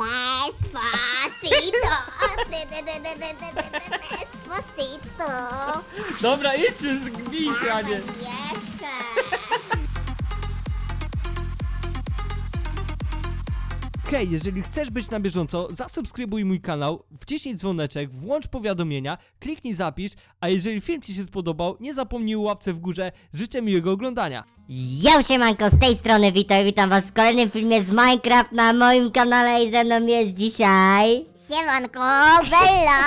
Despacito. De, de, de, de, de, de, de, de, Despacito. Dobra, idź już, bij się, a nie. Jeszcze. Hej, jeżeli chcesz być na bieżąco, zasubskrybuj mój kanał, wciśnij dzwoneczek, włącz powiadomienia, kliknij zapisz, a jeżeli film Ci się spodobał, nie zapomnij o łapce w górze, życzę miłego oglądania. Yo, siemanko, z tej strony witaj, witam was w kolejnym filmie z Minecraft na moim kanale i ze mną jest dzisiaj... Siemanko, Bella.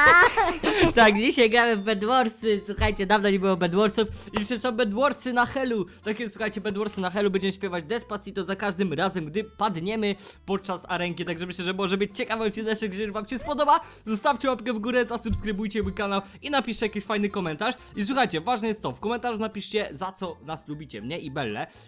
tak, dzisiaj gramy w Bedwarsy, słuchajcie, dawno nie było Bedwarsów i dzisiaj są Bedwarsy na Helu. Takie, słuchajcie, Bedwarsy na Helu, będziemy śpiewać Despacito za każdym razem, gdy padniemy podczas arenki, także myślę, że może być ciekawy odcinek, jeżeli wam się spodoba, zostawcie łapkę w górę, zasubskrybujcie mój kanał i napiszcie jakiś fajny komentarz. I słuchajcie, ważne jest to, w komentarzu napiszcie za co nas lubicie, mnie i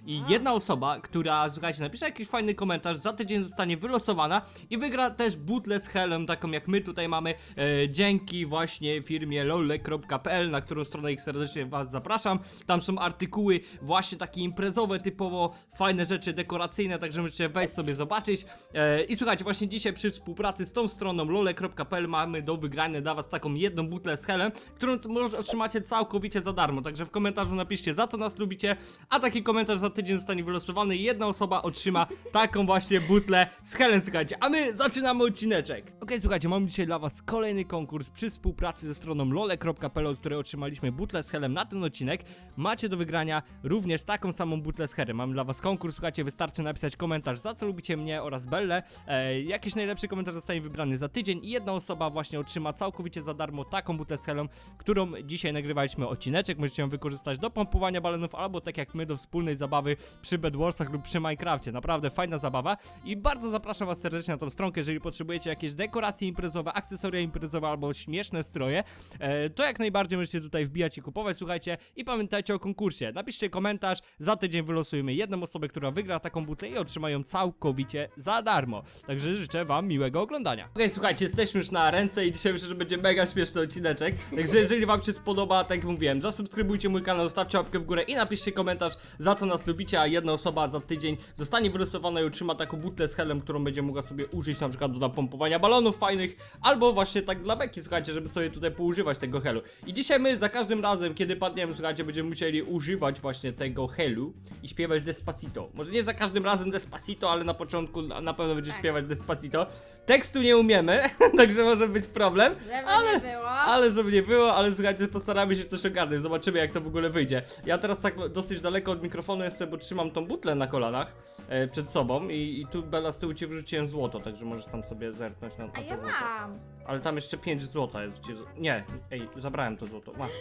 I jedna osoba, która, słuchajcie, napisze jakiś fajny komentarz, za tydzień zostanie wylosowana i wygra też butlę z Helem, taką jak my tutaj mamy, e, dzięki właśnie firmie lole.pl, na którą stronę ich serdecznie was zapraszam. Tam są artykuły właśnie takie imprezowe, typowo fajne rzeczy dekoracyjne, także możecie wejść sobie zobaczyć. E, I słuchajcie, właśnie dzisiaj przy współpracy z tą stroną lole.pl mamy do wygrania dla was taką jedną butlę z Helem, którą otrzymacie całkowicie za darmo. Także w komentarzu napiszcie za co nas lubicie, a taki komentarz za tydzień zostanie wylosowany i jedna osoba otrzyma taką właśnie butlę z Helen, słuchajcie. A my zaczynamy odcineczek. Okej, słuchajcie, mamy dzisiaj dla was kolejny konkurs przy współpracy ze stroną lole.pl, od której otrzymaliśmy butlę z Helem na ten odcinek. Macie do wygrania również taką samą butlę z Helem. Mamy dla was konkurs, słuchajcie, wystarczy napisać komentarz za co lubicie mnie oraz Bellę. E, jakiś najlepszy komentarz zostanie wybrany za tydzień i jedna osoba właśnie otrzyma całkowicie za darmo taką butlę z Helem, którą dzisiaj nagrywaliśmy odcineczek. Możecie ją wykorzystać do pompowania balonów albo tak jak my do wspólnej zabawy przy Bedwarsach lub przy Minecrafcie. Naprawdę fajna zabawa i bardzo zapraszam was serdecznie na tą stronkę, jeżeli potrzebujecie jakieś dekoracje imprezowe, akcesoria imprezowe albo śmieszne stroje, e, to jak najbardziej możecie tutaj wbijać i kupować, słuchajcie i pamiętajcie o konkursie. Napiszcie komentarz, za tydzień wylosujemy jedną osobę, która wygra taką butlę i otrzyma ją całkowicie za darmo. Także życzę wam miłego oglądania. Okej, słuchajcie, jesteśmy już na ręce i dzisiaj myślę, że będzie mega śmieszny odcineczek. Także jeżeli wam się spodoba, tak jak mówiłem, zasubskrybujcie mój kanał, zostawcie łapkę w górę i napiszcie komentarz, za co nas lubicie, a jedna osoba za tydzień zostanie wylosowana i otrzyma taką butlę z helem, którą będzie mogła sobie użyć na przykład do napompowania balonów fajnych, albo właśnie tak dla beki, słuchajcie, żeby sobie tutaj poużywać tego helu. I dzisiaj my za każdym razem, kiedy padniemy, słuchajcie, będziemy musieli używać właśnie tego helu i śpiewać Despacito. Może nie za każdym razem Despacito, ale na początku na pewno będzie Tak. śpiewać Despacito. Tekstu nie umiemy, także może być problem. Żeby ale... nie było. Ale żeby nie było, ale słuchajcie, postaramy się coś ogarnąć, zobaczymy jak to w ogóle wyjdzie. Ja teraz tak dosyć daleko od mikrofonu jestem, bo trzymam tą butlę na kolanach e, przed sobą i, i tu Bela z tyłu ci wrzuciłem złoto, także możesz tam sobie zerknąć na, na A to ja złoto. mam. Ale tam jeszcze 5 złota jest. Nie, ej, zabrałem to złoto. Masz,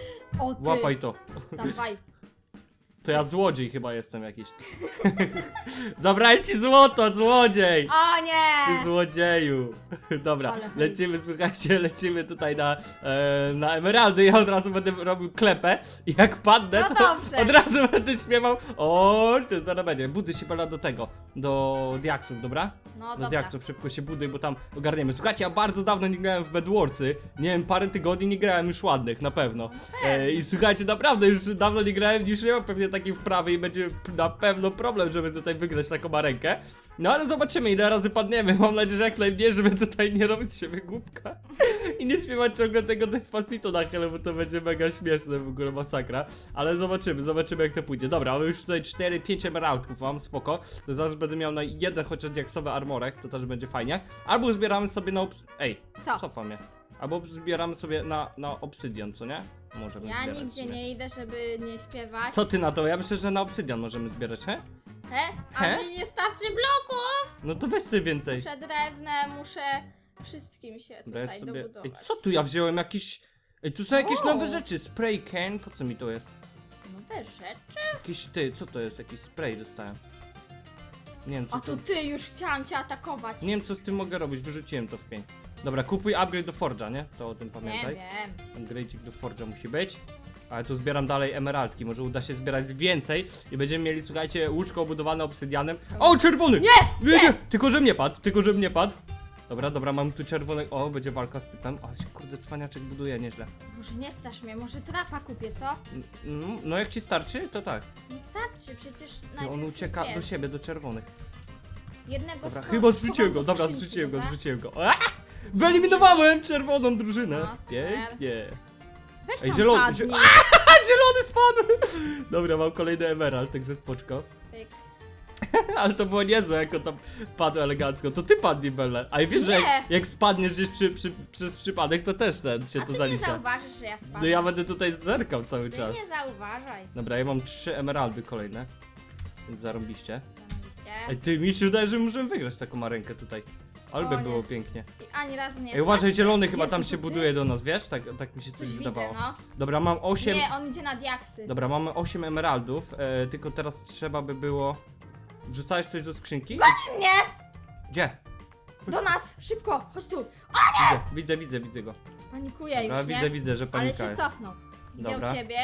O ty. łapaj to. Dawaj. To ja złodziej chyba jestem jakiś. Zabrałem ci złoto, złodziej! O Ty nie! złodzieju! Dobra, Ale lecimy, słuchajcie, lecimy tutaj na, e, na emeraldy. Ja od razu będę robił klepę i jak padnę, No to dobrze. od razu będę śpiewał. O, to zaraz będzie. Budy się pala do tego, do diaksów, dobra? No do dobra. diaksów szybko się buduj, bo tam ogarniemy. Słuchajcie, ja bardzo dawno nie grałem w Bedwarsy. Nie wiem, parę tygodni nie grałem już ładnych, na pewno. E, I słuchajcie, naprawdę już dawno nie grałem, już nie mam pewnie takiej wprawy i będzie na pewno problem, żeby tutaj wygrać taką arenkę. No ale zobaczymy, ile razy padniemy. Mam nadzieję, że jak najmniej, żeby tutaj nie robić z siebie głupka i nie śpiewać ciągle tego Despacito na chwilę, bo to będzie mega śmieszne, w ogóle masakra. Ale zobaczymy, zobaczymy jak to pójdzie. Dobra, mamy już tutaj 4-5 emeraldków, mam spoko. To zaraz będę miał na jeden chociaż diaksowy armorek, to też będzie fajnie. Albo zbieramy sobie na obs... Ej, Co? cofam. Albo zbieramy sobie na, na obsydian, co nie? Możemy Ja zbierać nigdzie sobie. nie idę, żeby nie śpiewać. Co ty na to? Ja myślę, że na obsydian możemy zbierać, he? He? A He? mi nie starczy bloków! No to weź sobie więcej. Muszę drewne, muszę wszystkim się tutaj sobie... dobudować. Ej, co tu? Ja wziąłem jakiś... Ej, tu są jakieś O! nowe rzeczy. Spray can. Po co mi to jest? Nowe rzeczy? Jakiś ty, co to jest? Jakiś spray dostałem. Nie wiem co A to... to ty, już chciałam cię atakować. Nie wiem co z tym mogę robić, wyrzuciłem to w pień. Dobra, kupuj upgrade do Forge'a, nie? To o tym Nie pamiętaj. wiem. Upgrade'ik do Forge'a musi być. Ale tu zbieram dalej emeraldki, może uda się zbierać więcej i będziemy mieli, słuchajcie, łóżko obudowane obsydianem. O, czerwony! Nie! Nie, Nie! nie! Tylko, że mnie padł, tylko, że mnie padł. Dobra, dobra, mam tu czerwony... O, będzie walka z typem. Ale się, kurde, cwaniaczek buduje nieźle. Może nie stasz mnie, może trapa kupię, co? Mm, No, jak ci starczy, to tak. Nie starczy, przecież Ty, najpierw on ucieka do siebie, do czerwonych. Jednego Dobra, chyba zrzuciłem go, dobra, zrzuciłem go, zrzuciłem go. Wyeliminowałem czerwoną drużynę. No, super. Pięknie. Weź Ej, tam zielony, padnij. zie- A, zielony spadł! Dobra, mam kolejny emerald, także spoczko. Pyk. Ale to było niezłe, jak on tam padł elegancko. To ty padnij, Belle. A i wiesz, że Nie. jak, jak spadniesz gdzieś przy, przy, przez przypadek, to też ten się A to ty nie zalicza. zauważysz, że ja spadam. No ja będę tutaj zerkał cały Ty czas. nie zauważaj. Dobra, ja mam trzy emeraldy kolejne. Więc zarąbiście. Oczywiście. Ej, ty mi się wydaje, że możemy wygrać taką arenkę tutaj. Ale by O, nie. było pięknie. I ani razu nie Ej, uważaj, zielony chyba tam się buduje do nas, wiesz? Tak, tak mi się coś Coś widzę, wydawało. no. Dobra, mam 8. Nie, on idzie na diaksy. Dobra, mamy 8 emeraldów, e, tylko teraz trzeba by było. Wrzucałeś coś do skrzynki? Nie! Gdzie? Do nas! Szybko! Chodź tu! Widzę, widzę, widzę, widzę go. Panikuję już, Dobra, nie? widzę, widzę, że Ale panika się jest. cofnął. Gdzie Dobra. ciebie?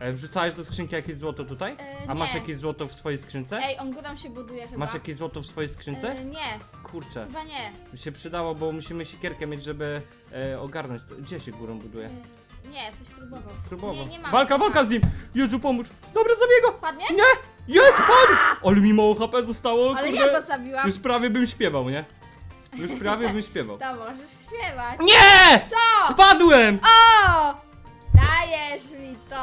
E, wrzucałeś do skrzynki jakieś złoto tutaj? E, A masz nie. jakieś złoto w swojej skrzynce? Ej, on górą się buduje chyba. Masz jakieś złoto w swojej skrzynce? E, nie, Kurczę, chyba nie. mi się przydało, bo musimy siekierkę mieć, żeby e, ogarnąć to. Gdzie się górą buduje? E, nie, coś próbował. Próbował. Nie, nie mam. walka, walka z nim! Jezu, pomóż! Dobra, zabiję go! Spadnie? Nie! Jest, spadł! Ale mi mało HP zostało, Ale kurde. ja go zabiłam. Już prawie bym śpiewał, nie? Już prawie bym śpiewał. To możesz śpiewać. Nie! Co? Spadłem! O! Dajesz mi to!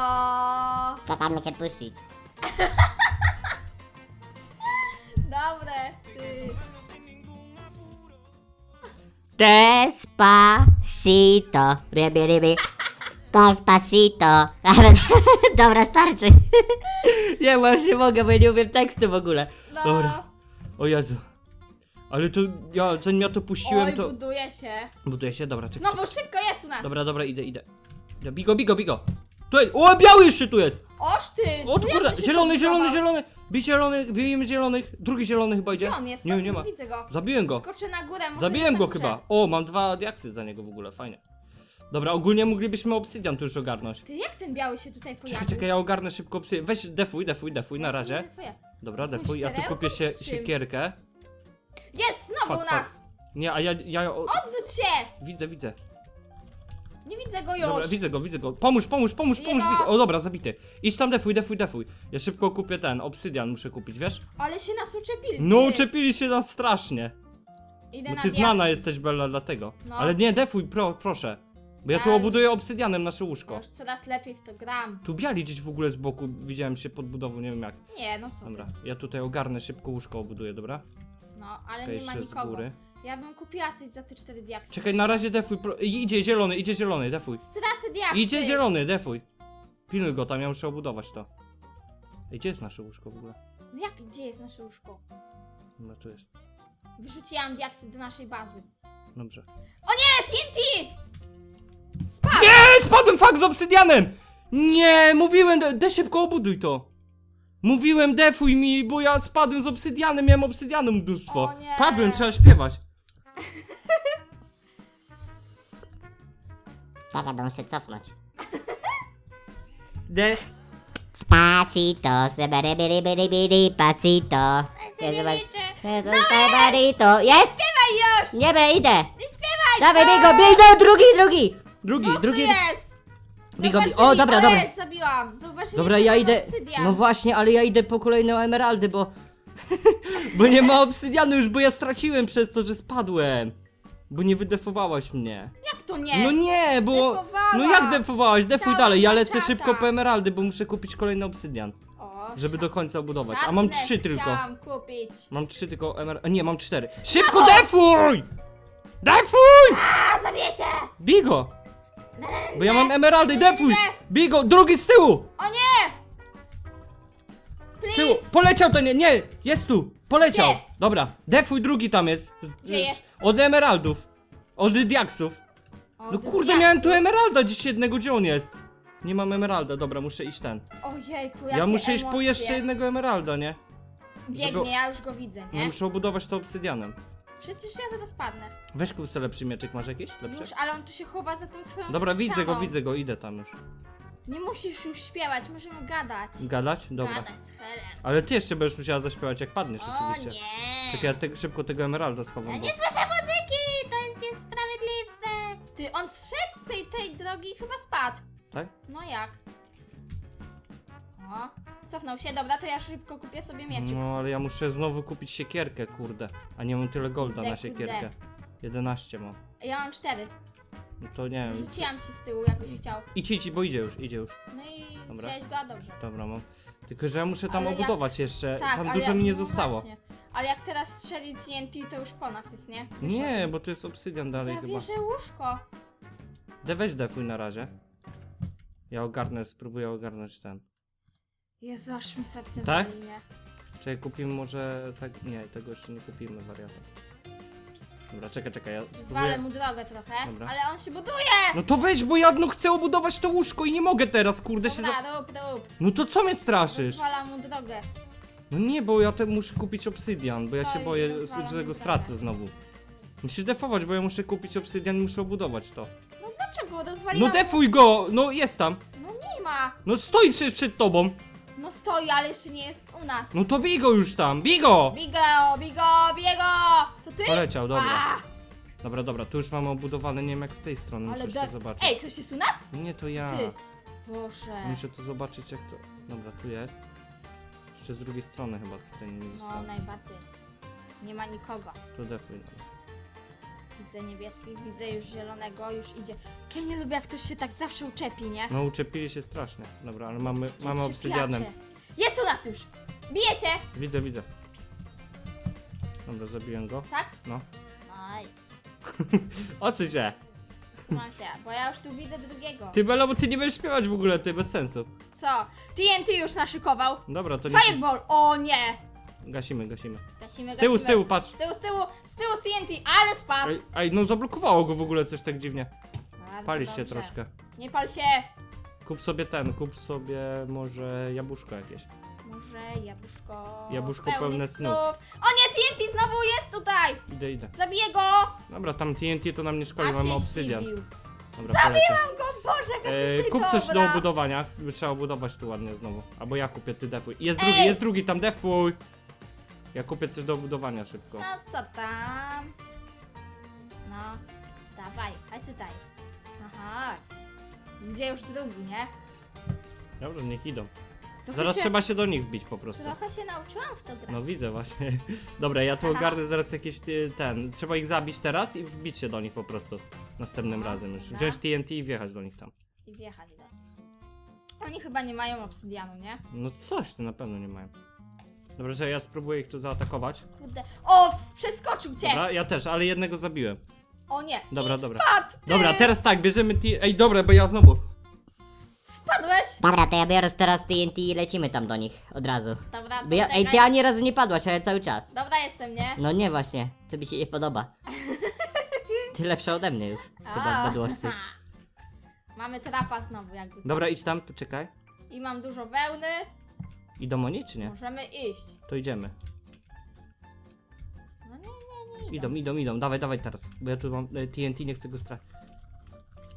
Czekamy się puścić. Dobre, ty. Despacito. Ryby, ryby. Despacito. Dobra, starczy. Nie, bo już nie mogę, bo ja nie umiem tekstu w ogóle. No. Dobra. O Jezu. Ale to ja, zanim ja to puściłem, Oj, to... buduje się. Buduje się, dobra, czekaj. No bo szybko jest u nas. Dobra, dobra, idę, idę. Idę, Bigo, bigo, bigo. Tutaj, o, biały jeszcze tu jest! Oż ty! O, tu kurde, zielony, zielony, zielony! Bij zielonych, bijemy zielonych. Drugi zielony chyba idzie. Gdzie on jest? Nie, nie ma. widzę go. Zabiłem go. Skoczę na górę, może Zabiłem jest go górze. chyba. O, mam dwa diaksy za niego w ogóle, fajnie. Dobra, ogólnie moglibyśmy obsydian tu już ogarnąć. Ty, jak ten biały się tutaj pojawił? Czekaj, czekaj, ja ogarnę szybko obsydian. Weź defuj, defuj, defuj na razie. Dobra, defuj, ja tu kupię się, czym? siekierkę. Jest, znowu Fuck, u nas! fuck. Nie, a ja, ja, o, Odwróć się! widzę, widzę. Nie widzę go już! Dobra, widzę go, widzę go. Pomóż, pomóż, pomóż, pomóż. O, dobra, zabity. Idź tam, defuj, defuj, defuj. Ja szybko kupię ten, obsydian muszę kupić, wiesz? Ale się nas uczepili. No, ty. uczepili się nas strasznie. Idę Bo na ty znana jesteś, Bella, dlatego. No. Ale nie, defuj, pro, proszę. Bo ja tu Ja obuduję obsydianem nasze łóżko. Już coraz lepiej w to gram. Tu biali gdzieś w ogóle z boku, widziałem się pod budową, nie wiem jak. Nie, no co Dobra, ty. ja tutaj ogarnę szybko łóżko obuduję, dobra? No, ale nie ma jeszcze z nikogo. góry. Ja bym kupiła coś za te cztery diaksy. Czekaj, na razie defuj, pro... I- idzie zielony, idzie zielony, defuj. Stracę diaksy! Idzie zielony, defuj. Pilnuj go tam, ja muszę obudować to. Ej, gdzie jest nasze łóżko w ogóle? No jak, gdzie jest nasze łóżko? No tu jest. Wyrzuciłam diaksy do naszej bazy. Dobrze. O nie, TNT! Spadł! Nie, spadłem fakt z obsydianem! Nie, mówiłem, de, de szybko obuduj to. Mówiłem, defuj mi, bo ja spadłem z obsydianem, miałem obsydianu mnóstwo. O nie. Padłem, trzeba śpiewać. Czekaj, bo muszę cofnąć. De... Spacito, seberybyrybyrybyry, pasito. Sebarito. Jest? Śpiewaj już! Nie, be, idę. Nie śpiewaj! Dawaj, bigo, bigo, drugi, drugi. Drugi, Dwóch tu drugi. jest! Bigo, bi- Zauważyli, o, dobra, dobra. Jest, zabiłam. Dobra, ja idę. obsydian. No właśnie, ale ja idę po kolejne emeraldy, bo. bo nie ma obsydianu już, bo ja straciłem przez to, że spadłem. Bo nie wydefowałaś mnie. Jak to nie? No nie, bo. Defowałam. No jak defowałaś? Defuj Cała dalej. Ja lecę szybko po emeraldy, bo muszę kupić kolejny obsydian. O, Żeby do końca obudować. A mam trzy tylko. chciałam kupić. Mam trzy tylko emeraldy. Nie, mam cztery. Szybko defuj! Defuj! A, zabiecie! Bigo! Bo ja mam emeraldy, defuj! Bigo, drugi z tyłu! O nie! Please! Poleciał to nie, nie! Jest tu! Poleciał! Gdzie? Dobra, defuj drugi tam jest. Z- Gdzie z- jest? Od emeraldów. Od diaksów. O, No kurde, diaksy. miałem tu emeralda dziś jednego, gdzie on jest? Nie mam emeralda, dobra, muszę iść ten. Ojejku, Ja jakie muszę iść po emocje. jeszcze jednego emeralda, nie? Biegnie, żeby- ja już go widzę, Ja nie? muszę obudować to obsydianem. Przecież ja zaraz padnę. Weź kup sobie lepszy mieczek, masz jakiś? Lepszy? Już, ale on tu się chowa za tą swoją Dobra, widzę go, ścianą. widzę go, idę tam już. Nie musisz już śpiewać, możemy gadać. Gadać? Dobra. Gadać z Helen. Ale ty jeszcze będziesz musiała zaśpiewać jak padniesz O oczywiście. nie! Czekaj, ja te, szybko tego emeralda schowam, Ja bo... nie słyszę muzyki! To jest niesprawiedliwe! Ty, on zszedł z tej, tej drogi i chyba spadł. Tak? No jak? No. Cofnął się, dobra, to ja szybko kupię sobie mieczyk. No, ale ja muszę znowu kupić siekierkę, kurde. A nie mam tyle golda Kurde, na siekierkę. kurde. 11 mam. Ja mam cztery. No to nie wiem. Rzuciłam ci z tyłu, jakbyś chciał. Idź, idź, bo idzie już, idzie już. No i Dobra. chciałeś go, a dobrze. Dobra, mam. Tylko, że ja muszę tam Ale jak- obudować jeszcze. Tak, tam ale dużo mi nie no zostało. Właśnie. Ale jak teraz strzeli TNT, to już po nas jest, nie? Nie, bo to jest obsydian dalej chyba. Zabierze łóżko. De weź defuj na razie. Ja ogarnę, spróbuję ogarnąć ten. Jezu, aż mi serce Tak? wali, nie? Czekaj, kupimy może tak. Nie, tego jeszcze nie kupimy wariata. Dobra, czekaj, czekaj, ja Zwalę spróbuję. mu drogę trochę, Dobra. ale on się buduje! No to weź, bo ja no chcę obudować to łóżko i nie mogę teraz, kurde się za... Dobra, rób, rób. No to co mnie straszysz? Rozwalam mu drogę. No nie, bo ja te muszę kupić obsydian, bo ja się Stoi, boję, rozwalam że go drogę. stracę znowu. Musisz defować, bo ja muszę kupić obsydian i muszę obudować to. No dlaczego? No Rozwaliłam defuj go! No jest tam! No nie ma. No stoi przecież przed tobą! No stoi, ale jeszcze nie jest u nas. No to bij go już tam, bij go! Bigo, bigo, biego! To ty? Poleciał, dobra. A, Dobra, dobra, tu już mamy obudowane, nie wiem jak z tej strony, muszę ale jeszcze def... zobaczyć. Ej, ktoś jest u nas? Nie, to ja. Ty. Boże. Muszę to zobaczyć jak to... Dobra, tu jest. Jeszcze z drugiej strony chyba tutaj nie No zostało. najbardziej. Nie ma nikogo. To defuj. Widzę niebieskich, widzę już zielonego, już idzie. Ja nie lubię jak ktoś się tak zawsze uczepi, nie? No uczepili się strasznie. Dobra, ale mamy, mamy Jak obsydianem. Jest u nas już! Bijecie! Widzę, widzę. Dobra, zabiłem go. Tak? No. Nice. Ocy się! Trzymam się, bo ja już tu widzę drugiego. Ty Belo, bo ty nie będziesz śpiewać w ogóle, ty bez sensu. Co? TNT już naszykował. Dobra, to nie... Fireball! O nie! Gasimy, gasimy. Gasimy, Z tyłu, z tyłu, patrz. Z tyłu, z tyłu, z tyłu z TNT, ale spadł! Ej, ej, no zablokowało go w ogóle coś tak dziwnie. Bardzo Palisz się dobrze. troszkę. Nie pal się! Kup sobie ten, kup sobie może jabłuszko jakieś. Może jabłuszko... Jabłuszko pełne snów. O nie, TNT znowu jest tutaj! Idę, idę. Zabiję go! Dobra, tam TNT to nam nie szkodzi, mamy się obsydian. zdziwił. Dobra, polecę. Zabiłam go, Boże, jaka E, kup coś do obudowania. Trzeba obudować tu ładnie znowu. Albo ja kupię, ty defuj. Jest drugi, Ej! jest drugi, tam defuj! Ja kupię coś do obudowania szybko. No co tam? No, dawaj, chodź tutaj. Aha. Gdzie już drugi, nie? Dobrze, niech idą. Trochę Zaraz się, trzeba się do nich wbić po prostu. Trochę się nauczyłam w to grać. No widzę właśnie. Dobra, ja tu Aha. ogarnę zaraz jakieś ty, ten. Trzeba ich zabić teraz i wbić się do nich po prostu. Następnym Aha, razem już. dobra. Wziąć TNT i wjechać do nich tam. I wjechać do Oni chyba nie mają obsydianu, nie? No coś to na pewno nie mają. Dobra, że ja spróbuję ich tu zaatakować. Kurde. O, ws- przeskoczył cię! Dobra, ja też, ale jednego zabiłem. O nie. Dobra, I dobra. Spadł, ty! Dobra, teraz tak, bierzemy T. Ej, dobra, bo ja znowu. Spadłeś? Dobra, to ja biorę teraz TNT i lecimy tam do nich od razu. Dobra, to Bo ja, ej, czekaj. ty ani razu nie padłaś, ale cały czas. Dobra jestem, nie? No nie właśnie, to mi się nie podoba. Ty lepsza ode mnie już, chyba A, bedłosy. Mamy trapa znowu jakby. Dobra, idź tam, czekaj. I mam dużo wełny. Idą oni czy nie? Możemy iść. To idziemy. No nie, nie, nie. Idą, idą, idą. Dawaj, dawaj teraz. Bo ja tu mam e, TNT, nie chcę go stracić.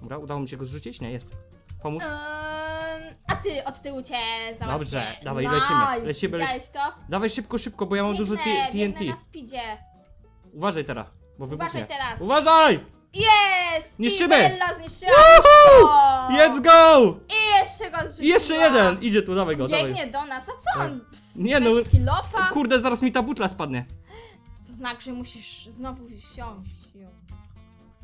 Dobra, udało mi się go zrzucić? Nie, jest. Pomóż. Ym, a ty od tyłu cię załatwię. Dobrze, dawaj, nice. lecimy, lecimy, Widziałeś to? Dawaj szybko, szybko, bo ja mam dużo T- biegnę TNT. na speedzie. Uważaj teraz, bo wybuchnie. Uważaj teraz. Uważaj! Jest! Niszczymy! I Bella zniszczyła łóżko! Let's go! I jeszcze go zrzuciła. I jeszcze jeden! Idzie tu, dawaj go, dawaj. Biegnie do nas, a co on? Ps, Nie no. Bez kilofa? Kurde, zaraz mi ta butla spadnie. To znak, że musisz znowu wsiąść ją.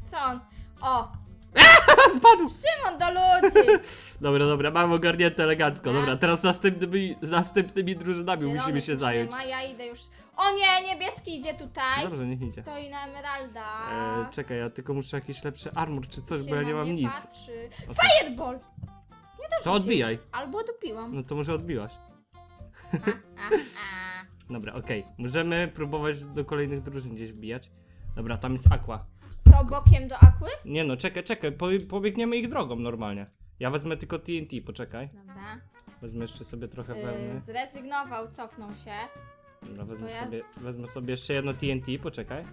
Co on? O! Spadł! Szymon do ludzi! Dobra, dobra, mam ogarnięte elegancko. A? Dobra, teraz następnymi, z następnymi drużynami Zielony musimy się już zająć. Ja idę już. O nie, niebieski idzie tutaj. Dobrze, niech idzie. Stoi na emeralda. E, czekaj, ja tylko muszę jakiś lepszy armor czy coś, Się bo ja na nie mam mnie nic. Patrzy. Okej. Fireball! Nie To odbijaj. Albo dopiłam. No to może odbiłaś. A, a, a. Dobra, okej. Możemy próbować do kolejnych drużyn gdzieś wbijać. Dobra, tam jest Aqua. Co, bokiem do Aquy? Nie no, czekaj, czekaj, po, pobiegniemy ich drogą normalnie. Ja wezmę tylko TNT, poczekaj. Dobra. Wezmę jeszcze sobie trochę Yy, wełny. zrezygnował, cofnął się. Dobra, wezmę to ja sobie, z- wezmę sobie jeszcze jedno TNT, poczekaj. Eee,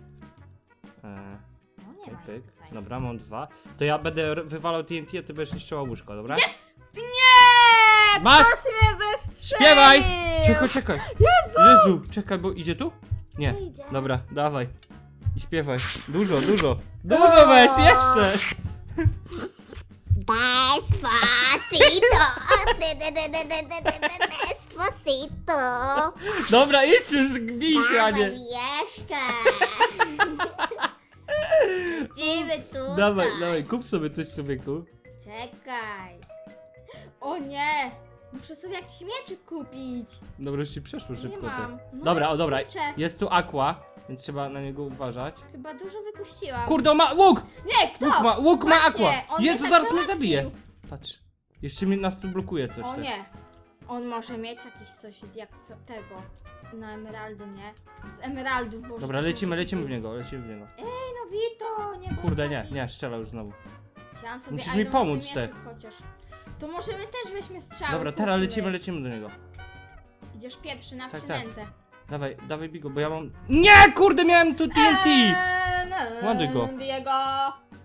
No nie pyk, ma ich pyk. tutaj. Dobra, mam dwa. To ja będę r- wywalał TNT, a ty będziesz niszczyła łóżko, dobra? Gdzież? Nie! Masz! Ktoś mnie zestrzelił! Śpiewaj! Czekaj, czekaj. Jezu! Jezu, czekaj, bo idzie tu? Nie. Nie idzie. Dobra, dawaj. I śpiewaj. Dużo, dużo. Dużo weź, jeszcze! Despacito. De, de, de, de, de, de, de, de, Despacito. Dobra, idź już, bij się, a nie. Jeszcze. Idziemy tutaj. Dawaj, dawaj, kup sobie coś człowieku. Czekaj. O nie! Muszę sobie jakiś mieczyk kupić. Dobra, już ci przeszło szybko mam. No, Dobra, o dobra, kurczę. jest tu aqua, więc trzeba na niego uważać. Chyba dużo wypuściłam. Kurde, on ma łuk! Nie, kto? Łuk ma, łuk ma Właśnie, aqua! on mnie Jezu, tak zaraz mnie załatwił. zabije. Patrz, jeszcze mi nas tu blokuje coś. O tak. nie. On może mieć jakieś coś jak so, tego. Na emeraldy, nie? Z emeraldów, boże. Dobra, lecimy, lecimy w niego, lecimy w niego. Ej, no Vito, nie Kurde, nie, nie, strzela już znowu. Chciałam sobie Musisz mi pomóc, ty. mieczyk Chociaż. To może my też weźmy strzały. Dobra, teraz kupimy. lecimy, lecimy do niego. Idziesz pierwszy na Tak, przynętę. Dawaj, dawaj Bigo, bo ja mam... Nie, kurde, miałem tu TNT! Eee, no, Ładuj go. Biję go.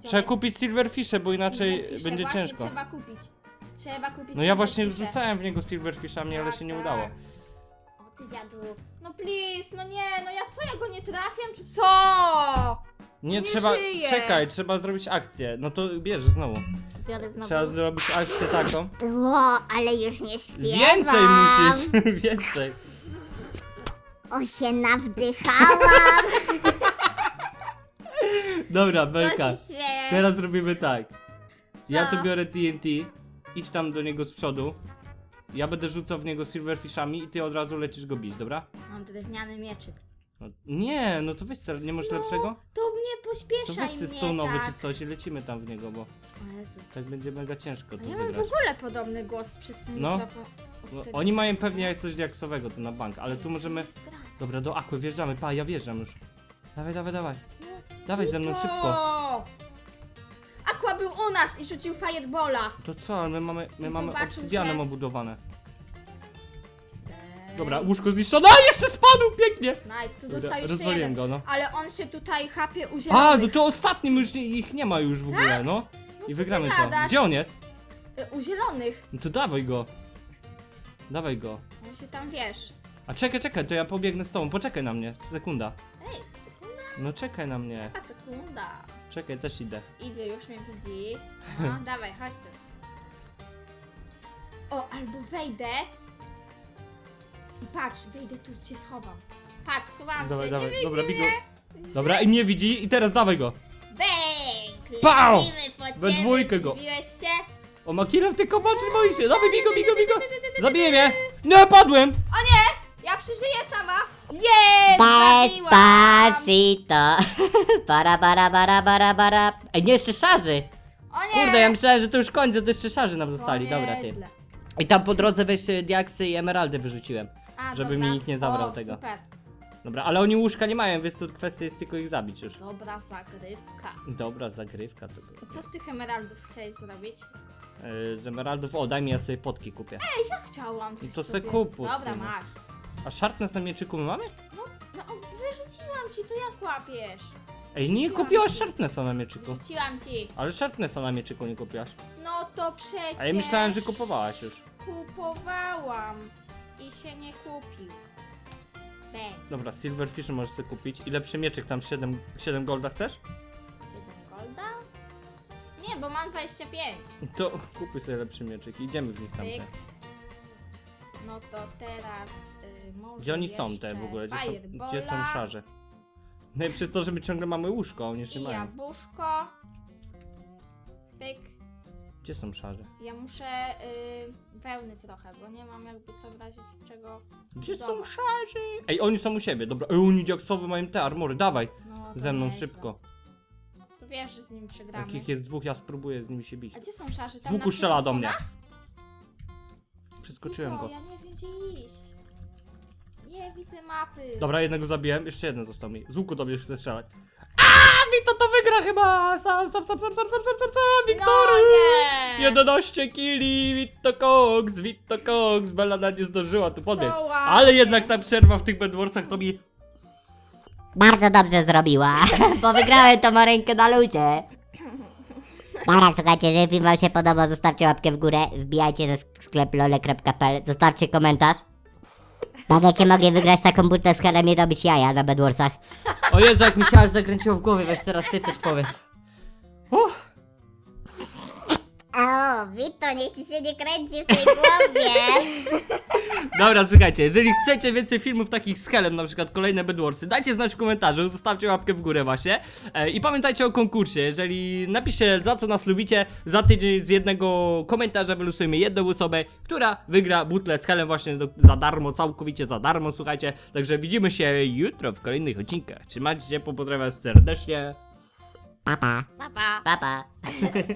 Trzeba kupić silverfishe, bo inaczej będzie właśnie ciężko. Trzeba kupić. Trzeba kupić. No ja właśnie wrzucałem w niego silverfishami, ale Tak, się nie tak. udało. O ty dziadu. No please, no nie, no ja co, ja go nie trafiam, czy co? Nie, Nie trzeba... żyje. Czekaj, trzeba zrobić akcję. No to bierz znowu. Biorę znowu. Trzeba zrobić akcję taką. Ło, ale już nie śpiewam. Więcej musisz, więcej. O, się nawdychałam. Dobra, To Belka. się śmieję. Teraz zrobimy tak. Ja tu biorę TNT, idź tam do niego z przodu. Ja będę rzucał w niego silverfishami i ty od razu lecisz go bić, dobra? Mam drewniany mieczyk. No, nie, no to weź sobie, nie masz lepszego? To mnie To pośpieszaj weź sobie mnie stonowy tak. czy coś i lecimy tam w niego, bo O Jezu. tak będzie mega ciężko A to ja mam w wygrać. ogóle podobny głos przez ten No. mikrofon. od No, tego. oni mają pewnie coś diaksowego to na bank, ale tu możemy... Dobra, do Aquy wjeżdżamy, pa, ja wjeżdżam już. Dawaj, dawaj, dawaj. Dawaj ze mną szybko. Był u nas i rzucił firebola. To co, ale my mamy, my I mamy zobaczył, obsydianem że- obudowane. Ej. Dobra, łóżko zniszczone, a jeszcze spadł, pięknie! Nice, to Dobra, został jeszcze rozwaliłem jeden. go, no. Ale on się tutaj chapie u A, zielonych. no to ostatnim już nie, ich nie ma już w ogóle, no. No I co wygramy ty to. gadasz? Gdzie on jest? Y, U zielonych. No to dawaj go. Dawaj go. On się tam wiesz. A czekaj, czekaj, to ja pobiegnę z tobą, poczekaj na mnie, sekunda. Ej, sekunda, No czekaj na mnie. sekunda. Czekaj, też idę. Idzie, już mnie widzi. No, dawaj, chodź tu. O, albo wejdę. I patrz, wejdę tu, się schowam. Patrz, schowałam Dawaj, się, dawaj, nie widzi dobra, mnie. Widzisz? Dobra, i mnie widzi, i teraz dawaj go. Bęk. Lecimy po ciebie. dwójkę go. Zdziwiłeś się? O, ma kilo, tylko patrz, boi się. Dawaj, bigo, bigo, bigo. Zabiję mnie. Nie, padłem. O nie! Ja przeżyję sama! Jest! zabiłam! Despacito. Para, para, para, para, para. Ej, nie, jeszcze szarzy. O nie! Kurde, ja myślałem, że to już koniec, a to jeszcze szarzy nam zostali. Dobra, ty. nieźle. I tam po drodze weź e, diaksy i emeraldy wyrzuciłem. A, Żeby mi nikt nie zabrał o, tego. Super. Dobra, ale oni łóżka nie mają, więc tu kwestia jest tylko ich zabić już. Dobra zagrywka. Dobra, zagrywka to było. Co z tych emeraldów chciałeś zrobić? E, Z emeraldów, o daj mi, ja sobie potki kupię. Ej, ja chciałam coś No to se sobie. kup Dobra, tym. masz. A sharpness na mieczyku my mamy? No, no o, wyrzuciłam ci, to jak łapiesz? Ej, nie kupiłaś ci. sharpnessa na mieczyku. Wrzuciłam ci. Ale sharpnessa na mieczyku nie kupiłaś. No to przecież... A ja myślałem, że kupowałaś już. Kupowałam. I się nie kupił. Bang. Dobra, silverfish możesz sobie kupić. I lepszy mieczyk, tam 7, 7 golda chcesz? 7 golda? Nie, bo mam 25. To kupuj sobie lepszy mieczyk. Idziemy w nich tam. Pyk. No to teraz może Gdzie oni są te w ogóle? Gdzie są, gdzie są szarze? No i przez to, że my ciągle mamy łóżko, oni jeszcze I mają. jabłuszko. Pyk. Gdzie są szarze? Ja muszę y, wełny trochę, bo nie mam jakby co w razie czego. Gdzie są Dobra. szarze? Ej, oni są u siebie, dobra. Ej, oni diaksowe mają te armory, dawaj. No, to Ze mną nieźle. szybko. To wiesz, że z nim przegramy. Takich jest dwóch, ja spróbuję z nimi się bić. A gdzie są szarzy? Tam Z łuku strzela do mnie. nas? Przeskoczyłem No, go. Ja nie wiem gdzie iść. Nie widzę mapy. Dobra, jednego zabiłem, jeszcze jeden został mi. Z łuku do mnie chce strzelać. A, Wito to wygra chyba! Sam, sam, sam, sam, sam, sam, sam, sam, sam, Wiktory! No nie! 11 kili, Witto Cox, Witto Cox, Belada nie zdążyła tu. To ładnie. Ale jednak ta przerwa w tych Bedwarsach to mi... Bardzo dobrze zrobiła, bo wygrałem tą rękę na ludzie. Dobra, słuchajcie, jeżeli film wam się podobał, zostawcie łapkę w górę, wbijajcie na sklep lole.pl, zostawcie komentarz. Będziecie mogli wygrać taką butę z herem i robić jaja na Bedwarsach. O Jezu, jak mi się aż zakręciło w głowie, weź teraz ty coś powiedz. Wito, niech ci się nie kręci w tej głowie. Dobra, słuchajcie, jeżeli chcecie więcej filmów takich z Helem, na przykład kolejne Bedwarsy, dajcie znać w komentarzu, zostawcie łapkę w górę właśnie e, i pamiętajcie o konkursie, jeżeli napiszcie za co nas lubicie, za tydzień z jednego komentarza wylosujemy jedną osobę, która wygra butlę z Helem właśnie do, za darmo, całkowicie za darmo, słuchajcie, także widzimy się jutro w kolejnych odcinkach, trzymajcie się, pozdrawiam serdecznie. Papa. Pa, pa. Papa.